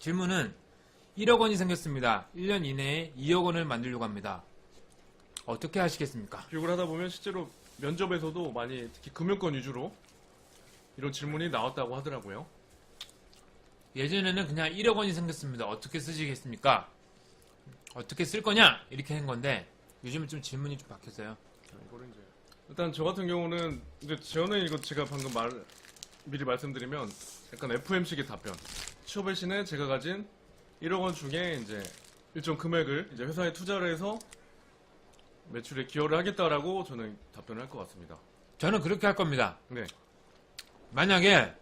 질문은 1억 원이 생겼습니다. 1년 이내에 2억 원을 만들려고 합니다. 어떻게 하시겠습니까? 교육을 하다 보면 실제로 면접에서도 많이 특히 금융권 위주로 이런 질문이 나왔다고 하더라고요. 예전에는 그냥 1억 원이 생겼습니다. 어떻게 쓰시겠습니까? 어떻게 쓸 거냐? 이렇게 한 건데 요즘은 좀 질문이 좀 바뀌었어요. 이거를 이제 일단 저 같은 경우는 이제 저는 이거 제가 방금 말 미리 말씀드리면 약간 FM식의 답변. 취업의 시는 제가 가진 1억 원 중에 이제 일정 금액을 이제 회사에 투자를 해서 매출에 기여를 하겠다라고 저는 답변을 할 것 같습니다. 저는 그렇게 할 겁니다. 네. 만약에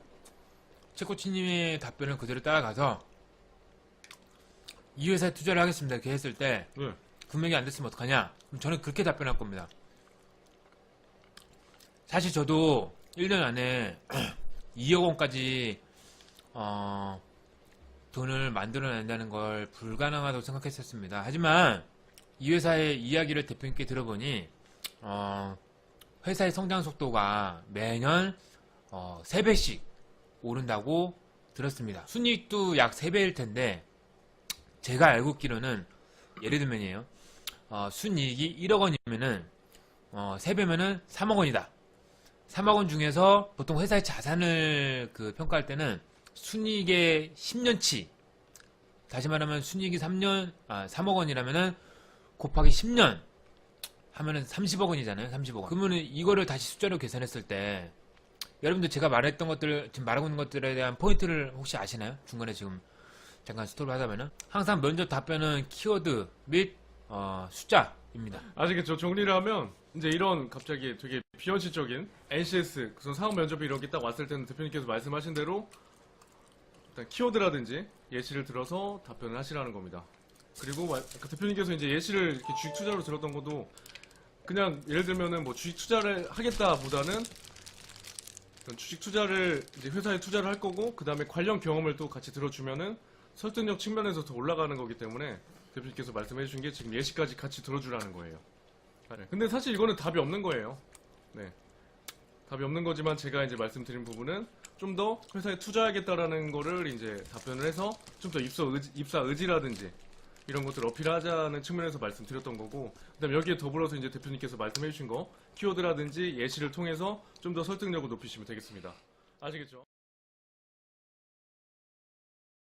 최코치님의 답변을 그대로 따라가서 이 회사에 투자를 하겠습니다. 이렇게 했을 때 네. 금액이 안 됐으면 어떡하냐? 그럼 저는 그렇게 답변할 겁니다. 사실 저도 1년 안에 2억 원까지 어, 돈을 만들어낸다는 걸 불가능하다고 생각했었습니다. 하지만 이 회사의 이야기를 대표님께 들어보니 어, 회사의 성장 속도가 매년 어, 3배씩 오른다고 들었습니다. 순이익도 약 3배일 텐데 제가 알고 있기로는 예를 들면이에요. 어, 순이익이 1억 원이면은 어, 3배면은 3억 원이다. 3억 원 중에서 보통 회사의 자산을 그 평가할 때는 순이익의 10년치 다시 말하면 순이익이 3년 아 3억 원이라면은 곱하기 10년 하면은 30억 원이잖아요. 30억 원. 그러면은 이거를 다시 숫자로 계산했을 때 여러분들 제가 말했던 것들 지금 말하고 있는 것들에 대한 포인트를 혹시 아시나요? 중간에 지금 잠깐 스톱을 하자면은 항상 면접 답변은 키워드 및 어, 숫자입니다. 아시겠죠? 정리를 하면 이제 이런 갑자기 되게 비현실적인 NCS 그래서 사업 면접이 이런 게 딱 왔을 때는 대표님께서 말씀하신 대로 일단 키워드라든지 예시를 들어서 답변을 하시라는 겁니다. 그리고 마- 아까 대표님께서 이제 예시를 이렇게 주식 투자로 들었던 것도 그냥 예를 들면은 뭐 주식 투자를 하겠다보다는 주식 투자를 이제 회사에 투자를 할 거고 그 다음에 관련 경험을 또 같이 들어주면은 설득력 측면에서 더 올라가는 거기 때문에 대표님께서 말씀해 주신 게 지금 예시까지 같이 들어주라는 거예요. 네. 근데 사실 이거는 답이 없는 거예요. 네. 답이 없는 거지만 제가 이제 말씀드린 부분은 좀 더 회사에 투자하겠다라는 거를 이제 답변을 해서 좀 더 입사 의지, 입사 의지라든지 이런 것들을 어필하자는 측면에서 말씀드렸던 거고 그다음 에 여기에 더불어서 이제 대표님께서 말씀해 주신 거 키워드라든지 예시를 통해서 좀 더 설득력을 높이시면 되겠습니다. 아시겠죠?